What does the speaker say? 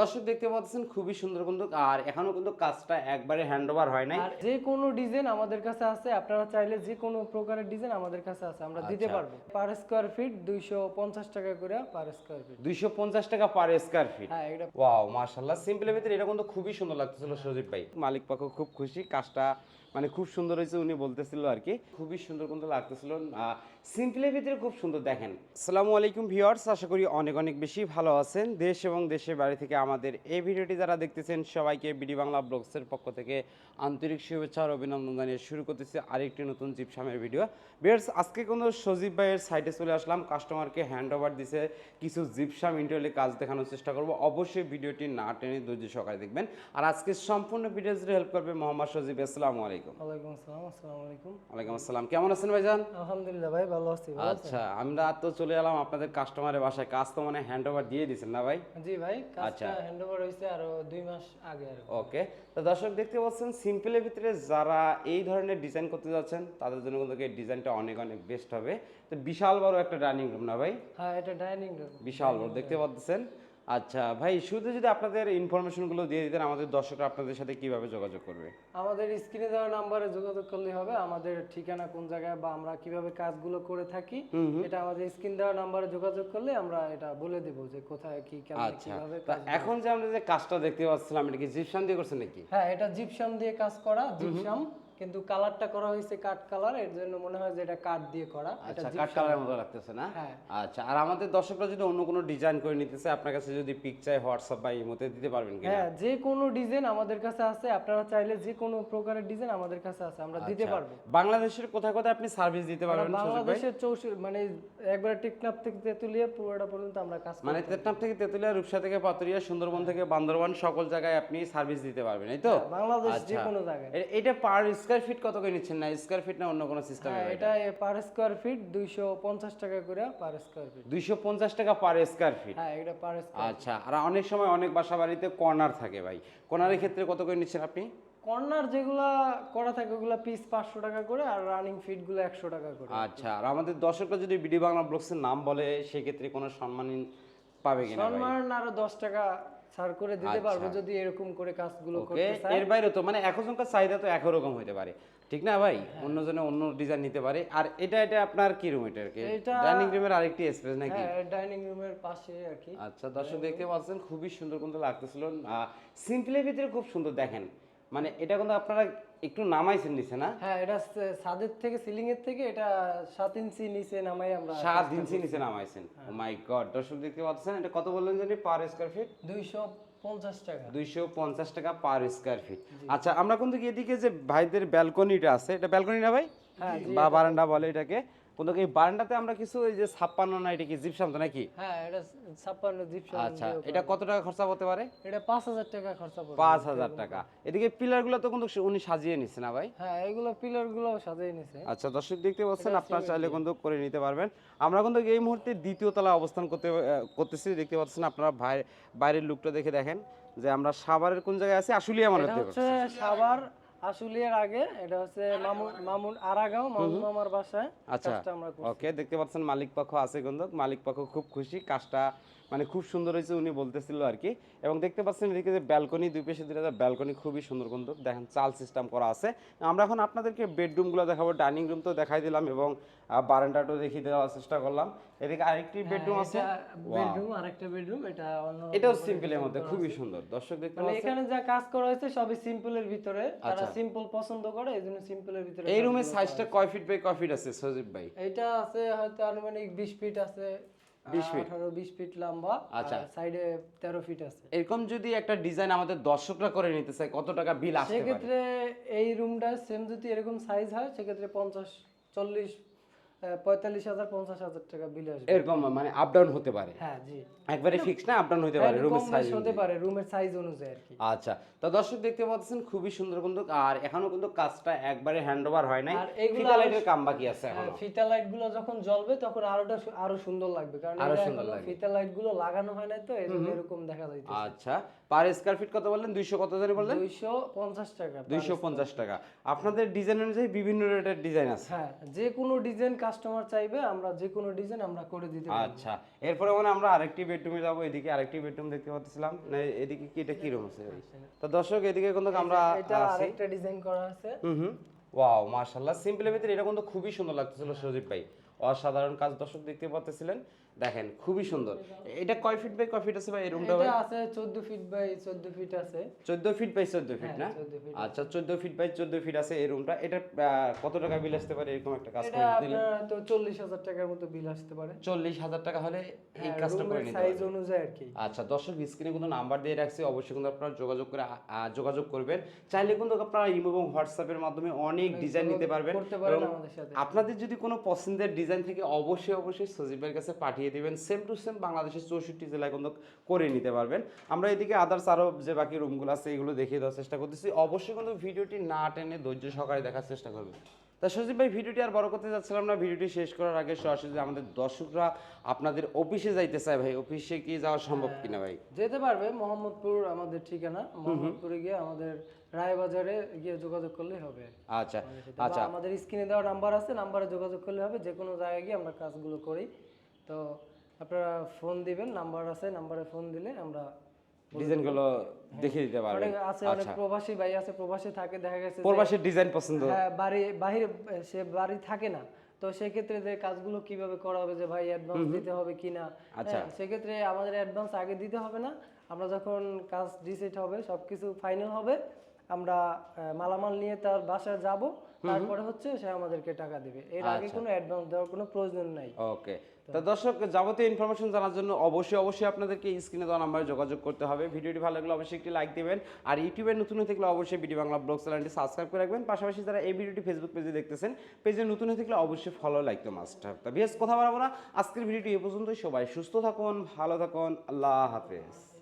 দর্শক দেখতে পাচ্ছেন খুবই সুন্দর কিন্তু আর এখনও কিন্তু কাজটা একবারে হ্যান্ড ওভার হয় নাই। যে কোনো ডিজাইন আমাদের কাছে আছে আপনারা চাইলে যে কোনো প্রকারের ডিজাইন আমাদের কাছে আছে আমরা দিতে আচ্ছা। পারব। পার স্কোয়ার ফিট দুইশো পঞ্চাশ টাকা করে পার স্কোয়ার ফিট দুইশো পঞ্চাশ টাকা পার স্কোয়ার ফিট হ্যাঁ এটা ওয়াও মাশাল্লাহ সিম্পলের ভিতরে এটা কিন্তু খুবই সুন্দর লাগতেছিল সজীব ভাই। মালিক পক্ষ খুব খুশি কাজটা মানে খুব সুন্দর হয়েছে উনি বলতেছিল আর কি। খুবই সুন্দর কিন্তু লাগতেছিল। সিম্পলের ভিতরে খুব সুন্দর দেখেন। আসসালামু আলাইকুম ভিউয়ার্স, আশা করি অনেক অনেক বেশি ভালো আছেন। দেশ এবং দেশের বাড়ি থেকে আমাদের এই ভিডিওটি যারা দেখতেছেন, সবাইকে বিডি বাংলা ব্লগসের পক্ষ থেকে আন্তরিক শুভেচ্ছা আর অভিনন্দন জানিয়ে শুরু করতেছি আরেকটি নতুন জিপসামের ভিডিও। ভিউয়ার্স, আজকে কিন্তু সজীব ভাইয়ের সাইটে চলে আসলাম। কাস্টমারকে হ্যান্ড ওভার দিছে। কিছু জিপসাম ইন্টারলে কাজ দেখানোর চেষ্টা করব। অবশ্যই ভিডিওটি না টেনে ধৈর্য সকালে দেখবেন। আর আজকে সম্পূর্ণ ভিডিও হেল্প করবে মোহাম্মদ সজীব। আসসালামু আলাইকুম। ওয়ালাইকুম আসসালাম আসসালামু আলাইকুম। ওয়ালাইকুম আসসালাম কেমন আছেন ভাইজান? আলহামদুলিল্লাহ ভাই ভালো আছি আচ্ছা আমরা তো চলে এলাম আপনাদের কাস্টমারের বাসায়। কাজ তো মানে হ্যান্ড দিয়ে দিয়েছেন না ভাই? জি ভাই কাজটা আচ্ছা। হ্যান্ড আরও দুই মাস আগে আর ওকে তো দর্শক দেখতে পাচ্ছেন সিম্পলের ভিতরে যারা এই ধরনের ডিজাইন করতে যাচ্ছেন তাদের জন্য কিন্তু এই ডিজাইনটা অনেক অনেক বেস্ট হবে। তো বিশাল বড় একটা ডাইনিং রুম না ভাই? হ্যাঁ এটা ডাইনিং রুম বিশাল বড় দেখতে পাচ্ছেন। আচ্ছা ভাই শুধু যদি আপনাদের ইনফরমেশনগুলো দিয়ে দিতেন আমাদের দর্শকরা আপনাদের সাথে কীভাবে যোগাযোগ করবে? আমাদের স্ক্রিনে দেওয়া নাম্বারে যোগাযোগ করলে হবে। আমাদের ঠিকানা কোন জায়গায় বা আমরা কীভাবে কাজগুলো করে থাকি এটা আমাদের স্ক্রিন দেওয়া নাম্বারে যোগাযোগ করলে আমরা এটা বলে দেব যে কোথায় কি কেমন আচ্ছা কীভাবে তা এখন যে আমরা যে কাজটা দেখতে পাচ্ছিলাম এটা কি জিপসান দিয়ে করছেন নাকি? হ্যাঁ এটা জিপসাম দিয়ে কাজ করা জিপসাম কিন্তু কালারটা করা হয়েছে কাঠ কালারের জন্য মনে হয় যে এটা কাঠ দিয়ে করা। আচ্ছা কাঠ কালারের মতো লাগতেছে না? হ্যাঁ। আচ্ছা আর আমাদের দর্শকরা যদি অন্য কোনো ডিজাইন করে নিতে চায় আপনার কাছে যদি পিক চাই হোয়াটসঅ্যাপ বা ইমোতে দিতে পারবেন কিনা? হ্যাঁ যে কোনো ডিজাইন আমাদের কাছে আছে আপনারা চাইলে যে কোনো প্রকারের ডিজাইন আমাদের কাছে আছে আমরা দিতে আচ্ছা, পারব। বাংলাদেশের কোথায় কোথায় আপনি সার্ভিস দিতে পারবেন বাংলাদেশের চৌষট্টি মানে একবারে টেকনাফ থেকে তেতুলিয়া পুরোটা পর্যন্ত আমরা কাজ মানে তেতনাপ থেকে তেতুলিয়া রূপসা থেকে পাতুরিয়া সুন্দরবন থেকে বান্দরবান সকল জায়গায় আপনি সার্ভিস দিতে পারবেন এই তো? বাংলাদেশ যে আচ্ছা। কোনো জায়গায়। এটা পার স্কয়ার ফিট কত করে নিচ্ছেন? না স্কয়ার ফিট না অন্য কোনো সিস্টেম হ্যাঁ এটা পার স্কোয়ার ফিট দুইশো পঞ্চাশ টাকা করে পার স্কোয়ার ফিট দুইশো পঞ্চাশ টাকা পার স্কয়ার ফিট হ্যাঁ এটা পার স্কোয়ার আচ্ছা আর অনেক সময় অনেক বাসা বাড়িতে কর্নার থাকে ভাই। কর্নারের ক্ষেত্রে কত করে নিচ্ছেন আপনি? কর্নার যেগুলা করা থাকে ওগুলা পিস পাঁচশো টাকা করে আর রানিং ফিটগুলো একশো টাকা করে। আচ্ছা আর আমাদের দর্শকরা যদি বিডি বাংলা ব্লগসের নাম বলে সেক্ষেত্রে কোনো সম্মান পাবে কিনা সম্মান আরও দশ টাকা ছাড় করে দিতে আচ্ছা। পারব যদি এরকম করে কাজগুলো করতে চায়। এর বাইরে তো মানে এখনকার চাহিদা তো একরকম হতে পারে। ঠিক না ভাই? অন্যজনে অন্য ডিজাইন নিতে পারে। আর এটা এটা আপনার কি রুম এটা কি ডাইনিং রুমের আরেকটি স্পেস নাকি? হ্যাঁ ডাইনিং রুমের পাশে আর কি। আচ্ছা দর্শক দেখতে পাচ্ছেন খুবই সুন্দর কিন্তু লাগতেছিল। সিম্পলের ভিতরে খুব সুন্দর দেখেন। মানে এটা কিন্তু আপনারা একটু নামাইছেন নিচে না? হ্যাঁ এটা ছাদের থেকে সিলিং এর থেকে এটা সাত ইঞ্চি নিচে নামাই আমরা সাত ইঞ্চি নিচে নামাইছেন। মাই গড দর্শক দেখতে পাচ্ছেন এটা কত বললেন জানি? পার স্কয়ার ফিট দুইশো পঞ্চাশ টাকা। দুইশো পঞ্চাশ টাকা পার স্কয়ার ফিট আচ্ছা আমরা কিন্তু এদিকে যে ভাইদের ব্যালকনিটা আছে এটা ব্যালকনি না ভাই? হ্যাঁ, বা বারান্দা বলে এটাকে। কিন্তু এই বারান্দাতে আমরা কিছু ওই যে ছাপ্পান্ন না এটা কি জিপসাম তো নাকি? হ্যাঁ এটা ছাপ্পান্ন জিপসাম আচ্ছা এটা কত টাকা খরচা হতে পারে? এটা পাঁচ হাজার টাকা খরচা পড়বে। পাঁচ হাজার টাকা। এদিকে পিলারগুলো তো কিন্তু উনি সাজিয়ে নিচ্ছে না ভাই? হ্যাঁ এগুলো পিলারগুলো সাজিয়ে নিছে। আচ্ছা দর্শক দেখতে পাচ্ছেন আপনারা চাইলে কিন্তু করে নিতে পারবেন। আমরা কিন্তু এই মুহূর্তে দ্বিতীয় তলা অবস্থান করতে করতেছি। দেখতে পাচ্ছেন আপনারা বাইরের লুকটা দেখে দেখেন যে আমরা সাভারের কোন জায়গায় আছি? হতে হচ্ছে সাভার আশুলিয়ার আগে এটা হচ্ছে মামুন মামুন আরাগাঁও মামুন মামার বাসায় আচ্ছা। ওকে দেখতে পাচ্ছেন মালিক পক্ষ আছে কিন্তু মালিক পক্ষ খুব খুশি কাজটা মানে খুব সুন্দর হয়েছে উনি বলতেছিল আর কি। এবং দেখতে পাচ্ছেন এদিকে যে ব্যালকনি দুই পাশে দুটা ব্যালকনি খুবই সুন্দর কিন্তু দেখেন চাল সিস্টেম করা আছে। আমরা এখন আপনাদেরকে বেডরুমগুলো দেখাবো ডাইনিং রুম তো দেখাই দিলাম এবং বারান্দাটাও দেখিয়ে দেওয়ার চেষ্টা করলাম। এদিকে আরেকটি বেডরুম আছে। হ্যাঁ, এটা বেডরুম আরেকটা বেডরুম এটা অন্য এটাও সিম্পলের মধ্যে খুবই সুন্দর। দর্শক দেখতে মানে পাচ্ছেন এখানে যা কাজ করা হয়েছে সবই সিম্পলের ভিতরে। তারা সিম্পল পছন্দ করে এই জন্য সিম্পলের ভিতরে আচ্ছা। এই রুমের সাইজটা কয় ফিট বাই কয় ফিট আছে সজীব ভাই? এটা আছে হয়তো আনুমানিক বিশ ফিট আছে। 20? আঠারো বিশ ফিট লম্বা আচ্ছা। সাইডে তেরো ফিট আছে। এরকম যদি একটা ডিজাইন আমাদের দর্শকরা করে নিতে চায় কত টাকা বিল আসতে সেক্ষেত্রে এই রুমটা সেম যদি এরকম সাইজ হয় সেক্ষেত্রে পঞ্চাশ চল্লিশ পঁয়তাল্লিশ হাজার পঞ্চাশ হাজার টাকা বিল আসবে। এরকম মানে আপ ডাউন হতে পারে। হ্যাঁ জি। একবারে ফিক্স না আপ ডাউন হতে পারে হ্যাঁ, রুমের সাইজ হতে পারে রুমের সাইজ অনুযায়ী আর কি। আচ্ছা তো দর্শক দেখতে পাচ্ছেন খুবই সুন্দর কিন্তু আর এখনও কিন্তু কাজটা একবারে হ্যান্ড ওভার হয় নাই। আর লাইটের কাম বাকি আছে হ্যাঁ, এখনও ফিতা লাইটগুলো যখন জ্বলবে তখন আরোটা আরও সুন্দর লাগবে। কারণ আরও সুন্দর লাগবে। ফিতা লাইটগুলো লাগানো হয় না তো এরকম দেখা যাইতে আচ্ছা পার স্কয়ার ফিট কত বললেন? দুইশো কত জানি বললেন? দুইশো পঞ্চাশ টাকা দুইশো পঞ্চাশ টাকা। আপনাদের ডিজাইন অনুযায়ী বিভিন্ন রেটের ডিজাইন আছে। হ্যাঁ যে কোনো ডিজাইন কাস্টমার চাইবে আমরা যে কোনো ডিজাইন আমরা করে দিতে পারব। আচ্ছা এরপরে মানে আমরা আরেকটি বেডরুমে যাব এদিকে আরেকটি বেডরুম দেখতে পাচ্ছিলাম। না এদিকে কি এটা কি রুম আছে? তো দর্শক এদিকে কিন্তু আমরা এটা আরেকটা ডিজাইন করা আছে। হুম হুম। ওয়াও মাশাআল্লাহ সিম্পলের ভিতরে এটা কিন্তু খুবই সুন্দর লাগতেছিল সজীব ভাই। অসাধারণ কাজ দর্শক দেখতে পাচ্ছিলেন। দেখেন খুবই সুন্দর। এটা কয় ফিট বাই কয় ফিট আছে ভাই এই রুমটা এটা আছে 14 ফিট বাই 14 ফিট আছে। 14 ফিট বাই 14 ফিট না? 14 feet। আচ্ছা 14 ফিট বাই 14 ফিট আছে এই রুমটা এটা কত টাকা বিল আসতে পারে এরকম একটা কাজ করে দিলে? আপনার তো 40000 টাকার মতো বিল আসতে পারে। চল্লিশ হাজার টাকা হলে এই হ্যাঁ, কাজটা করে নিতে সাইজ অনুযায়ী আর কি। আচ্ছা দর্শক স্ক্রিনে কিন্তু নাম্বার দিয়ে রাখছি অবশ্যই কিন্তু আপনারা যোগাযোগ করে যোগাযোগ করবেন। চাইলে কিন্তু আপনারা ইমো এবং হোয়াটসঅ্যাপের মাধ্যমে অনেক ডিজাইন নিতে পারবেন আপনাদের যদি কোনো পছন্দের ডিজাইন থেকে অবশ্যই অবশ্যই সজীবের কাছে পাঠিয়ে দিবেন সেম টু সেম বাংলাদেশের চৌষট্টি জেলায় কিন্তু করে নিতে পারবেন। আমরা এদিকে আদার্স আরও যে বাকি রুমগুলো আছে এগুলো দেখিয়ে দেওয়ার চেষ্টা করতেছি। অবশ্যই কিন্তু ভিডিওটি না টেনে ধৈর্য সহকারে দেখার চেষ্টা করবেন। তা সজীব ভাই ভিডিওটি আর বড় করতে যাচ্ছিলাম না ভিডিওটি শেষ করার আগে সরাসরি আমাদের দর্শকরা আপনাদের অফিসে যাইতে চায় ভাই অফিসে কি যাওয়া সম্ভব কিনা ভাই? যেতে পারবে মোহাম্মদপুর আমাদের ঠিকানা। মোহাম্মদপুরে গিয়ে আমাদের রায়বাজারে গিয়ে যোগাযোগ করলেই হবে। আচ্ছা আচ্ছা। আমাদের স্ক্রিনে দেওয়া নাম্বার আছে নাম্বারে যোগাযোগ করলে হবে যে কোনো জায়গায় গিয়ে আমরা কাজগুলো করি। তো আপনারা ফোন দিবেন নাম্বার আছে নাম্বারে ফোন দিলে আমরা ডিজাইনগুলো দেখিয়ে দিতে পারবেন। আছে অনেক প্রবাসী ভাই আছে প্রবাসী থাকে দেখা গেছে যে, প্রবাসের ডিজাইন পছন্দ। হ্যাঁ, বাড়ি বাহিরে সে বাড়ি থাকে না তো সেক্ষেত্রে যে কাজগুলো কীভাবে করা হবে যে ভাই অ্যাডভান্স দিতে হবে কিনা আচ্ছা। হ্যাঁ, সেক্ষেত্রে আমাদের অ্যাডভান্স আগে দিতে হবে না আমরা যখন কাজ ডিসাইড হবে সবকিছু ফাইনাল হবে আমরা মালামাল নিয়ে তার বাসায় যাব তারপরে হচ্ছে সে আমাদেরকে টাকা দিবে। এর আগে আচ্ছা। কোনো অ্যাডভান্স দেওয়ার কোনো প্রয়োজন নাই। ওকে। তো দর্শক যাবতীয় ইনফরমেশন জানার জন্য অবশ্যই অবশ্যই আপনাদেরকে স্ক্রিনে দেওয়া নাম্বারে যোগাযোগ করতে হবে। ভিডিওটি ভালো লাগলে অবশ্যই একটি লাইক দিবেন। আর ইউটিউবে নতুন হয়ে থাকলে অবশ্যই বিডি বাংলা ব্লগ চ্যানেলটি সাবস্ক্রাইব করে রাখবেন। পাশাপাশি যারা এই ভিডিওটি ফেসবুক পেজে দেখতেছেন পেজে নতুন হয়ে থাকলে অবশ্যই ফলো লাইক তো মাস্ট have তা বেশ কথা বাড়াবো না। আজকের ভিডিওটি এ পর্যন্তই। সবাই সুস্থ থাকুন ভালো থাকুন। আল্লাহ হাফেজ।